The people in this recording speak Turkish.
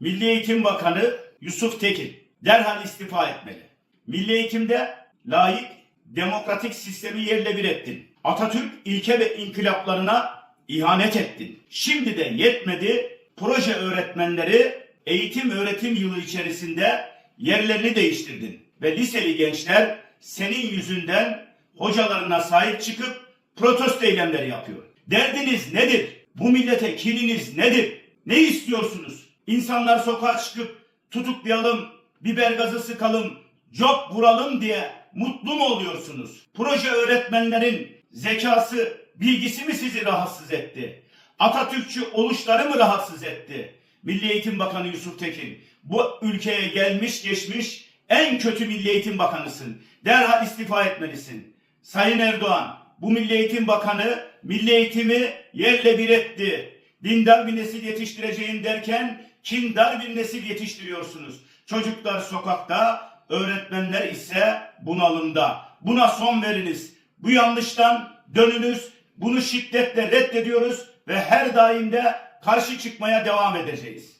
Milli Eğitim Bakanı Yusuf Tekin derhal istifa etmeli. Milli eğitimde layık, demokratik sistemi yerle bir ettin. Atatürk ilke ve inkılaplarına ihanet ettin. Şimdi de yetmedi, proje öğretmenleri eğitim öğretim yılı içerisinde yerlerini değiştirdin. Ve liseli gençler senin yüzünden hocalarına sahip çıkıp protesto eylemleri yapıyor. Derdiniz nedir? Bu millete kininiz nedir? Ne istiyorsunuz? İnsanlar sokağa çıkıp tutuklayalım, biber gazı sıkalım, job vuralım diye mutlu mu oluyorsunuz? Proje öğretmenlerin zekası, bilgisi mi sizi rahatsız etti? Atatürkçü oluşları mı rahatsız etti? Milli Eğitim Bakanı Yusuf Tekin, bu ülkeye gelmiş geçmiş en kötü Milli Eğitim Bakanısın. Derhal istifa etmelisin. Sayın Erdoğan, bu Milli Eğitim Bakanı milli eğitimi yerle bir etti. Dindar bir nesil yetiştireceğim derken kindar bir nesil yetiştiriyorsunuz. Çocuklar sokakta, öğretmenler ise bunalımda. Buna son veriniz. Bu yanlıştan dönünüz. Bunu şiddetle reddediyoruz ve her daim de karşı çıkmaya devam edeceğiz.